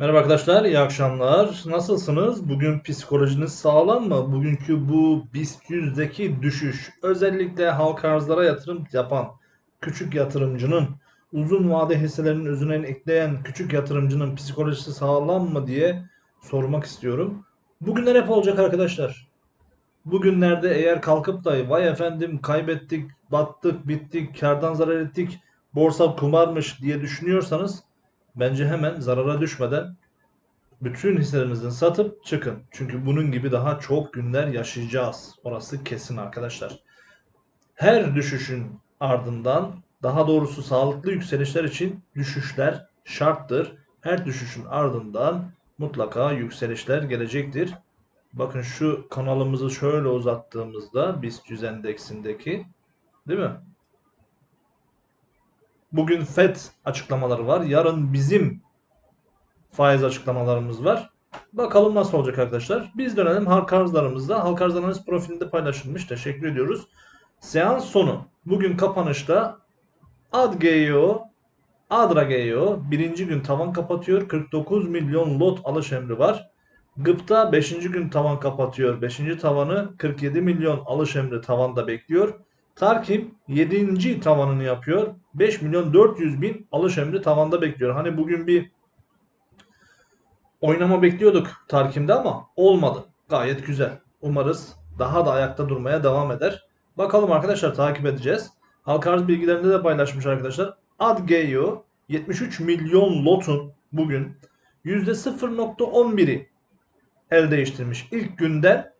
Merhaba arkadaşlar, iyi akşamlar. Nasılsınız? Bugün psikolojiniz sağlam mı? Bugünkü bu BIST 100'deki düşüş, özellikle halka arzlara yatırım yapan küçük yatırımcının, uzun vade hisselerinin özüne ekleyen küçük yatırımcının psikolojisi sağlam mı diye sormak istiyorum. Bugünler hep olacak arkadaşlar. Bugünlerde eğer kalkıp da vay efendim kaybettik, battık, bittik, kardan zarar ettik, borsa kumarmış diye düşünüyorsanız bence hemen zarara düşmeden bütün hisselerinizden satıp çıkın. Çünkü bunun gibi daha çok günler yaşayacağız. Orası kesin arkadaşlar. Her düşüşün ardından daha doğrusu sağlıklı yükselişler için düşüşler şarttır. Her düşüşün ardından mutlaka yükselişler gelecektir. Bakın şu kanalımızı şöyle uzattığımızda BIST 100 endeksindeki değil mi? Bugün FED açıklamaları var. Yarın bizim faiz açıklamalarımız var. Bakalım nasıl olacak arkadaşlar. Biz dönelim halka arzlarımızda. Halka arz analiz profilinde paylaşılmış. Teşekkür ediyoruz. Seans sonu. Bugün kapanışta ADGEO, ADRAGEO birinci gün tavan kapatıyor. 49 milyon lot alış emri var. GIP'ta 5. gün tavan kapatıyor. 5. tavanı 47 milyon alış emri tavanda bekliyor. Tarkim 7. tavanını yapıyor. 5 milyon 400 bin alış emri tavanda bekliyor. Hani bugün bir oynama bekliyorduk Tarkim'de ama olmadı. Gayet güzel. Umarız daha da ayakta durmaya devam eder. Bakalım arkadaşlar takip edeceğiz. Halka arz bilgilerinde de paylaşmış arkadaşlar. Adgeo 73 milyon lotun bugün %0.11'i el değiştirmiş. İlk günden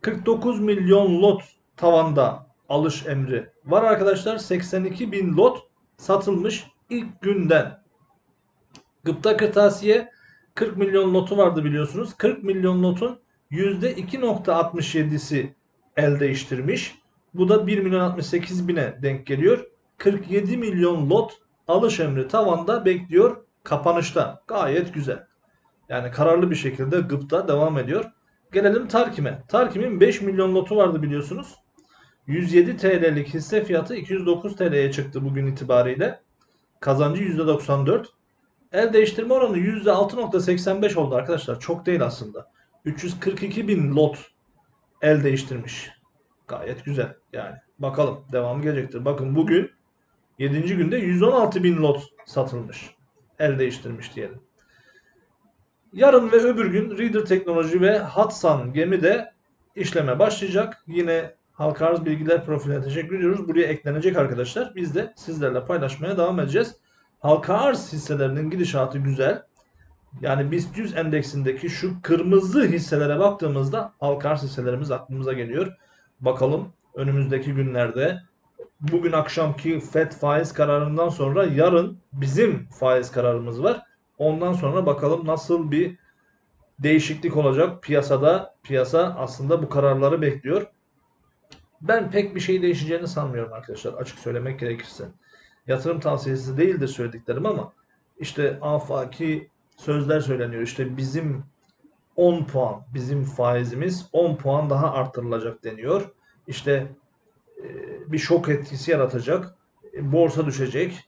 49 milyon lot tavanda alış emri var arkadaşlar. 82 bin lot satılmış ilk günden. Gıpta Kırtasiye 40 milyon lotu vardı biliyorsunuz. 40 milyon lotun %2.67'si el değiştirmiş. Bu da 1 milyon 68 bine denk geliyor. 47 milyon lot alış emri tavanda bekliyor kapanışta. Gayet güzel. Yani kararlı bir şekilde gıpta devam ediyor. Gelelim Tarkim'e. Tarkim'in 5 milyon lotu vardı biliyorsunuz. 107 TL'lik hisse fiyatı 209 TL'ye çıktı bugün itibariyle. Kazancı %94. El değiştirme oranı %6.85 oldu arkadaşlar. Çok değil aslında. 342 bin lot el değiştirmiş. Gayet güzel yani. Bakalım devamı gelecektir. Bakın bugün 7. günde 116 bin lot satılmış. El değiştirmiş diyelim. Yarın ve öbür gün Reader Teknoloji ve Hatsan gemi de işleme başlayacak. Yine halka arz bilgiler profiline teşekkür ediyoruz. Buraya eklenecek arkadaşlar. Biz de sizlerle paylaşmaya devam edeceğiz. Halka arz hisselerinin gidişatı güzel. Yani BIST 100 endeksindeki şu kırmızı hisselere baktığımızda halka arz hisselerimiz aklımıza geliyor. Bakalım önümüzdeki günlerde bugün akşamki FED faiz kararından sonra yarın bizim faiz kararımız var. Ondan sonra bakalım nasıl bir değişiklik olacak piyasada. Piyasa aslında bu kararları bekliyor. Ben pek bir şey değişeceğini sanmıyorum arkadaşlar açık söylemek gerekirse. Yatırım tavsiyesi değildir söylediklerim ama işte afaki sözler söyleniyor. İşte bizim 10 puan, bizim faizimiz 10 puan daha arttırılacak deniyor. İşte e, bir şok etkisi yaratacak, e, borsa düşecek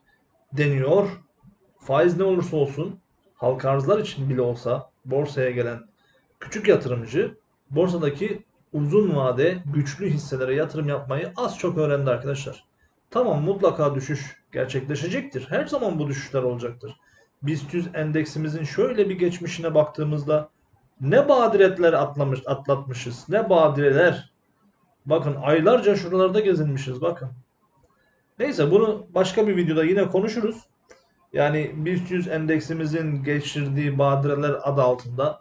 deniyor. Faiz ne olursa olsun halka arzlar için bile olsa borsaya gelen küçük yatırımcı borsadaki uzun vade güçlü hisselere yatırım yapmayı az çok öğrendi arkadaşlar. Tamam mutlaka düşüş gerçekleşecektir. Her zaman bu düşüşler olacaktır. BIST 100 endeksimizin şöyle bir geçmişine baktığımızda ne badiretler atlamış, atlatmışız. Ne badireler. Bakın aylarca şuralarda gezinmişiz bakın. Neyse bunu başka bir videoda yine konuşuruz. Yani BIST 100 endeksimizin geçirdiği badireler adı altında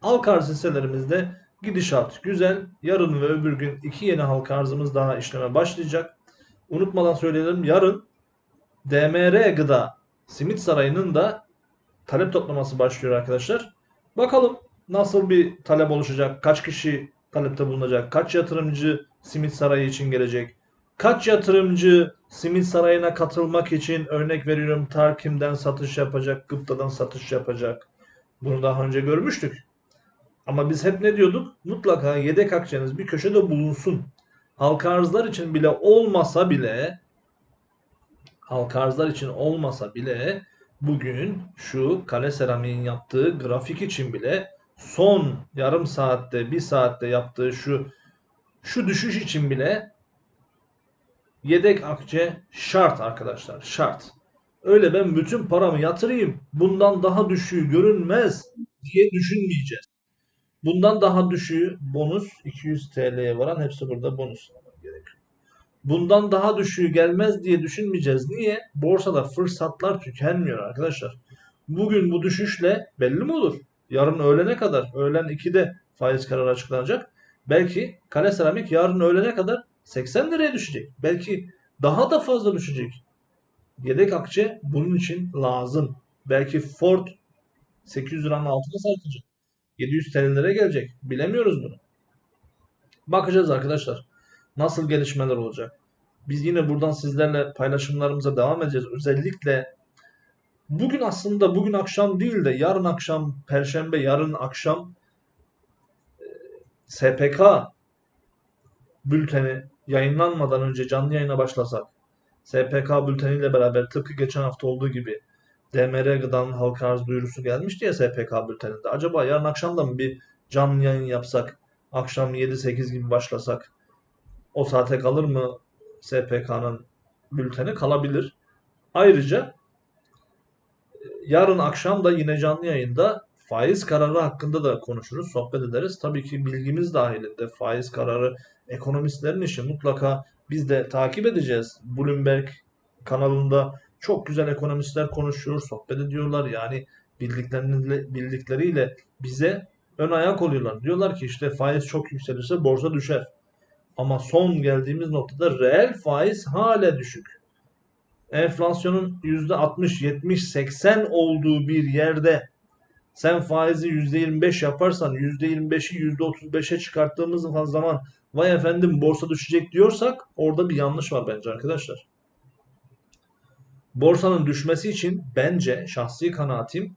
halka arz hisselerimizde gidişat güzel. Yarın ve öbür gün iki yeni halka arzımız daha işleme başlayacak. Unutmadan söyleyelim yarın DMR Gıda Simit Sarayı'nın da talep toplaması başlıyor arkadaşlar. Bakalım nasıl bir talep oluşacak, kaç kişi talepte bulunacak, kaç yatırımcı Simit Sarayı için gelecek, kaç yatırımcı Simit Sarayı'na katılmak için örnek veriyorum Tarkim'den satış yapacak, Gıpta'dan satış yapacak. Bunu daha önce görmüştük. Ama biz hep ne diyorduk? Mutlaka yedek akçeniz bir köşede bulunsun. Halka arzlar için bile olmasa bile halka arzlar için olmasa bile bugün şu kale seramiğin yaptığı grafik için bile son yarım saatte, bir saatte yaptığı şu şu düşüş için bile yedek akçe şart arkadaşlar. Şart. Öyle ben bütün paramı yatırayım. Bundan daha düşüğü görünmez diye düşünmeyeceğiz. Bundan daha düşüğü bonus 200 TL'ye varan hepsi burada bonus. Bundan daha düşüğü gelmez diye düşünmeyeceğiz. Niye? Borsada fırsatlar tükenmiyor arkadaşlar. Bugün bu düşüşle belli mi olur? Yarın öğlene kadar, öğlen 2'de faiz kararı açıklanacak. Belki kale seramik yarın öğlene kadar 80 liraya düşecek. Belki daha da fazla düşecek. Yedek akçe bunun için lazım. Belki Ford 800 liranın altına sarkacak. 700 TL'lere gelecek. Bilemiyoruz bunu. Bakacağız arkadaşlar. Nasıl gelişmeler olacak? Biz yine buradan sizlerle paylaşımlarımıza devam edeceğiz. Özellikle bugün aslında bugün akşam değil de yarın akşam, perşembe yarın akşam SPK bülteni yayınlanmadan önce canlı yayına başlasak, SPK bülteniyle beraber tıpkı geçen hafta olduğu gibi DMR Gıda'nın halka arz duyurusu gelmişti ya SPK bülteninde. Acaba yarın akşam da mı bir canlı yayın yapsak, akşam 7-8 gibi başlasak, o saate kalır mı SPK'nın bülteni? Kalabilir. Ayrıca yarın akşam da yine canlı yayında faiz kararı hakkında da konuşuruz, sohbet ederiz. Tabii ki bilgimiz dahilinde faiz kararı ekonomistlerin işi mutlaka biz de takip edeceğiz. Bloomberg kanalında çok güzel ekonomistler konuşuyor, sohbet ediyorlar. Yani bildikleriyle, bildikleriyle bize ön ayak oluyorlar. Diyorlar ki işte faiz çok yükselirse borsa düşer. Ama son geldiğimiz noktada reel faiz hala düşük. Enflasyonun %60, 70, 80 olduğu bir yerde sen faizi %25 yaparsan %25'i %35'e çıkarttığımız zaman vay efendim borsa düşecek diyorsak orada bir yanlış var bence arkadaşlar. Borsanın düşmesi için bence şahsi kanaatim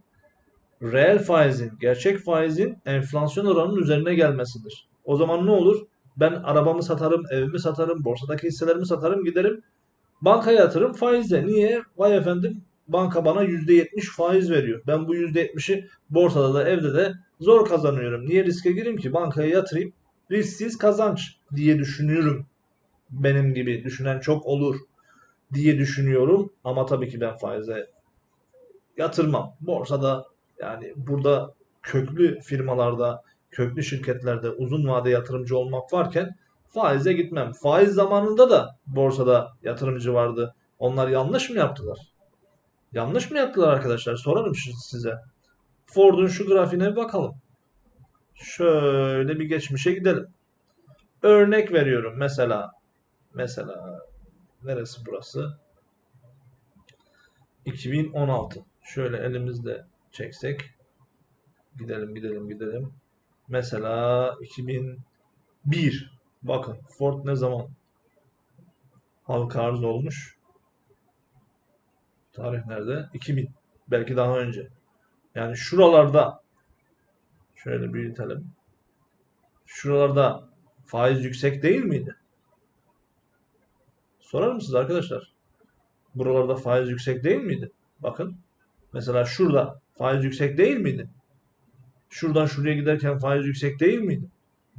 reel faizin, gerçek faizin enflasyon oranının üzerine gelmesidir. O zaman ne olur? Ben arabamı satarım, evimi satarım, borsadaki hisselerimi satarım, giderim bankaya yatırım faizle. Niye? Vay efendim banka bana %70 faiz veriyor. Ben bu %70'i borsada da evde de zor kazanıyorum. Niye riske gireyim ki? Bankaya yatırayım. Risksiz kazanç diye düşünüyorum. Benim gibi düşünen çok olur diye düşünüyorum. Ama tabii ki ben faize yatırmam. Borsada yani burada köklü firmalarda, köklü şirketlerde uzun vade yatırımcı olmak varken faize gitmem. Faiz zamanında da borsada yatırımcı vardı. Onlar yanlış mı yaptılar? Yanlış mı yaptılar arkadaşlar? Sorarım size. Ford'un şu grafiğine bir bakalım. Şöyle bir geçmişe gidelim. Örnek veriyorum mesela. Mesela neresi burası? 2016. Şöyle elimizde çeksek. Gidelim gidelim gidelim. Mesela 2001. Bakın Ford ne zaman halka arz olmuş? Tarih nerede? 2000. Belki daha önce. Yani şuralarda şöyle büyütelim. Şuralarda faiz yüksek değil miydi? Sorar mısınız arkadaşlar? Buralarda faiz yüksek değil miydi? Bakın. Mesela şurada faiz yüksek değil miydi? Şuradan şuraya giderken faiz yüksek değil miydi?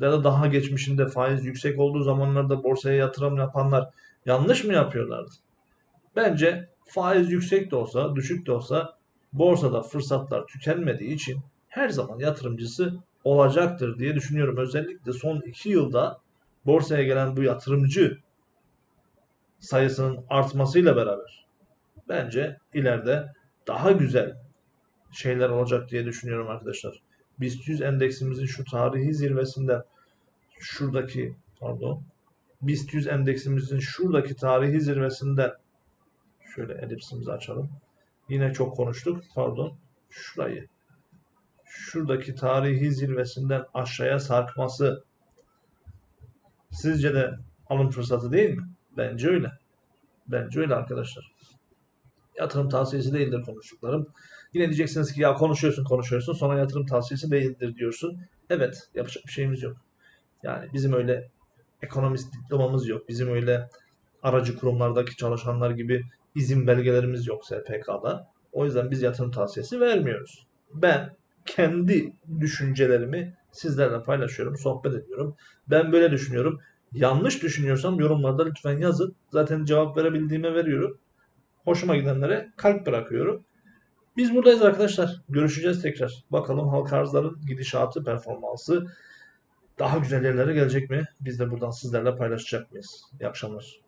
Ya da daha geçmişinde faiz yüksek olduğu zamanlarda borsaya yatırım yapanlar yanlış mı yapıyorlardı? Bence faiz yüksek de olsa, düşük de olsa borsada fırsatlar tükenmediği için her zaman yatırımcısı olacaktır diye düşünüyorum. Özellikle son iki yılda borsaya gelen bu yatırımcı sayısının artmasıyla beraber bence ileride daha güzel şeyler olacak diye düşünüyorum arkadaşlar. BIST 100 endeksimizin şu tarihi zirvesinden şuradaki pardon BIST 100 endeksimizin şuradaki tarihi zirvesinden şöyle elipsimizi açalım. Yine çok konuştuk. Pardon. Şurayı. Şuradaki tarihi zirvesinden aşağıya sarkması sizce de alım fırsatı değil mi? Bence öyle. Bence öyle arkadaşlar. Yatırım tavsiyesi değildir konuştuklarım. Yine diyeceksiniz ki ya konuşuyorsun konuşuyorsun sonra yatırım tavsiyesi değildir diyorsun. Evet yapacak bir şeyimiz yok. Yani bizim öyle ekonomist diplomamız yok. Bizim öyle aracı kurumlardaki çalışanlar gibi izin belgelerimiz yok SPK'da. O yüzden biz yatırım tavsiyesi vermiyoruz. Ben kendi düşüncelerimi sizlerle paylaşıyorum, sohbet ediyorum. Ben böyle düşünüyorum. Yanlış düşünüyorsam yorumlarda lütfen yazın. Zaten cevap verebildiğime veriyorum. Hoşuma gidenlere kalp bırakıyorum. Biz buradayız arkadaşlar. Görüşeceğiz tekrar. Bakalım halka arzların gidişatı, performansı daha güzel yerlere gelecek mi? Biz de buradan sizlerle paylaşacak mıyız? İyi akşamlar.